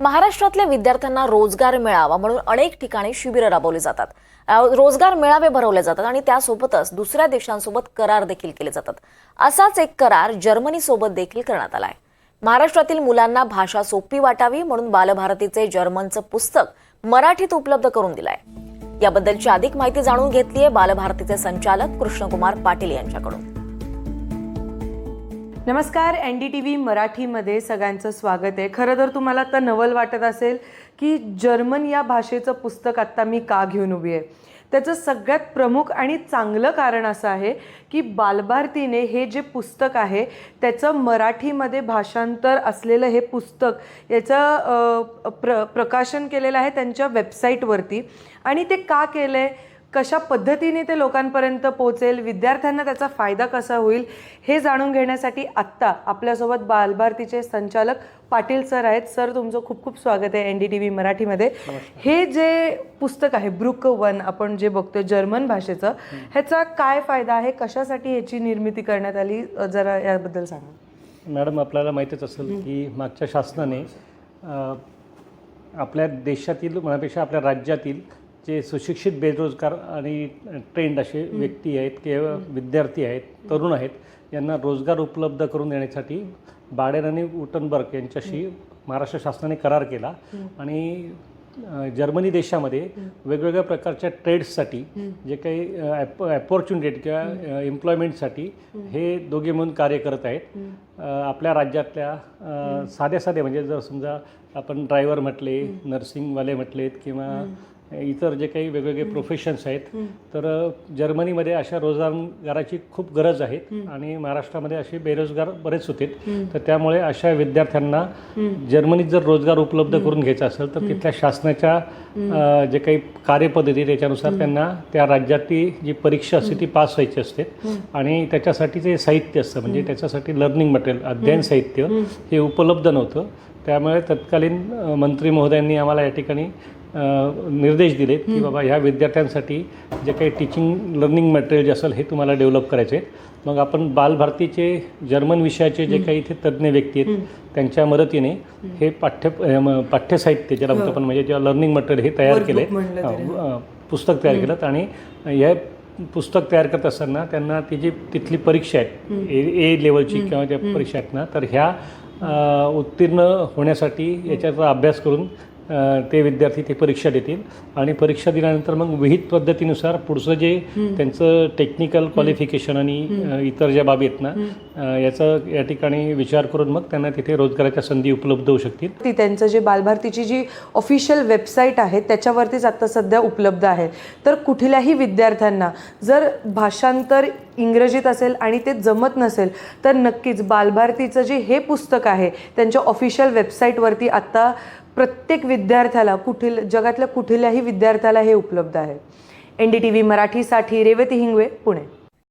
महाराष्ट्रातल्या विद्यार्थ्यांना रोजगार मिळावा म्हणून अनेक ठिकाणी शिबिरं राबवली जातात. रोजगार मेळावे भरवले जातात आणि त्यासोबतच दुसऱ्या देशांसोबत करार देखील केले जातात. असाच एक करार जर्मनीसोबत देखील करण्यात आलाय महाराष्ट्रातील मुलांना भाषा सोपी वाटावी म्हणून बालभारतीचे जर्मनचं पुस्तक मराठीत उपलब्ध करून दिलंय. याबद्दलची अधिक माहिती जाणून घेतलीये बालभारतीचे संचालक कृष्णकुमार पाटील यांच्याकडून. नमस्कार एन डी टी व्ही मराठीमध्ये सगळ्यांचं स्वागत आहे. खरं तर तुम्हाला आता नवल वाटत असेल की जर्मन या भाषेचं पुस्तक आत्ता मी का घेऊन उभी आहे? त्याचं सगळ्यात प्रमुख आणि चांगलं कारण असं आहे की बालभारतीने हे जे पुस्तक आहे त्याचं मराठीमध्ये भाषांतर असलेलं हे पुस्तक याचं प्र प्रकाशन केलेलं आहे त्यांच्या वेबसाईटवरती आणि ते का केलं आहे कशा पद्धतीने ते लोकांपर्यंत पोहोचेल विद्यार्थ्यांना त्याचा फायदा कसा होईल हे जाणून घेण्यासाठी आत्ता आपल्यासोबत बालभारतीचे संचालक पाटील सर आहेत. सर तुमचं खूप खूप स्वागत आहे एन डी टी व्ही मराठीमध्ये. हे जे पुस्तक आहे ब्रुक वन आपण जे बघतोय जर्मन भाषेचं ह्याचा काय फायदा आहे? कशासाठी ह्याची निर्मिती करण्यात आली? जरा याबद्दल सांगा. मॅडम आपल्याला माहीतच असेल की मागच्या शासनाने आपल्या देशातील म्हणण्यापेक्षा आपल्या राज्यातील जे सुशिक्षित बेरोजगार आणि ट्रेंड असे व्यक्ती आहेत किंवा विद्यार्थी आहेत तरुण आहेत यांना रोजगार उपलब्ध करून देण्यासाठी बाडेन आणि उटनबर्ग यांच्याशी महाराष्ट्र शासनाने करार केला आणि जर्मनी देशामध्ये वेगवेगळ्या प्रकारच्या ट्रेड्ससाठी जे काही अपॉर्च्युनिटी किंवा एम्प्लॉयमेंटसाठी हे दोघे म्हणून कार्य करत आहेत. आपल्या राज्यातल्या साध्या साध्या म्हणजे जर समजा आपण ड्रायव्हर म्हटले नर्सिंगवाले म्हटलेत किंवा इतर जे काही वेगवेगळे प्रोफेशन्स आहेत तर जर्मनीमध्ये अशा रोजगाराची खूप गरज आहे आणि महाराष्ट्रामध्ये असे बेरोजगार बरेच होते तर त्यामुळे अशा विद्यार्थ्यांना जर्मनीत जर रोजगार उपलब्ध करून घ्यायचा असेल तर तिथल्या शासनाच्या जे काही कार्यपद्धती त्याच्यानुसार त्यांना त्या राज्यातली जी परीक्षा असते ती पास व्हायची असते. आणि त्याच्यासाठी जे साहित्य असतं म्हणजे त्याच्यासाठी लर्निंग मटेरियल अध्ययन साहित्य हे उपलब्ध नव्हतं. त्यामुळे तत्कालीन मंत्री महोदयांनी आम्हाला या ठिकाणी निर्देश दिलेत की बाबा ह्या विद्यार्थ्यांसाठी जे काही टीचिंग लर्निंग मटेरियल जे असेल हे तुम्हाला डेव्हलप करायचे आहेत. मग आपण बालभारतीचे जर्मन विषयाचे जे काही इथे तज्ज्ञ व्यक्ती आहेत त्यांच्या मदतीने हे पाठ्य पाठ्यसाहित्य ज्याला म्हणतो आपण म्हणजे जेव्हा लर्निंग मटेरियल हे तयार केले. पुस्तक तयार केलं आणि हे पुस्तक तयार करत असताना त्यांना ती जी तिथली परीक्षा आहेत ए लेवलची किंवा ज्या परीक्षा आहेत ना तर ह्या उत्तीर्ण होण्यासाठी याच्याचा अभ्यास करून ते विद्यार्थी ती परीक्षा देतील. आणि परीक्षा दिल्यानंतर मग विहित पद्धतीनुसार पुढचं जे त्यांचं टेक्निकल क्वालिफिकेशन आणि इतर ज्या बाबी आहेत ना याचा या ठिकाणी विचार करून मग त्यांना तिथे रोजगाराच्या संधी उपलब्ध होऊ शकतील. ती त्यांचं जे बालभारतीची जी ऑफिशियल वेबसाईट आहे त्याच्यावरतीच आता सध्या उपलब्ध आहे. तर कुठल्याही विद्यार्थ्यांना जर भाषांतर इंग्रजीत असेल आणि ते जमत नसेल तर नक्कीच बालभारतीचं जे हे पुस्तक आहे त्यांच्या ऑफिशियल वेबसाईटवरती आत्ता प्रत्येक विद्यार्थ्याला कुठील जगातल्या कुठल्याही विद्यार्थ्याला हे उपलब्ध आहे. एन डी टी व्ही मराठीसाठी रेवती हिंगवे पुणे.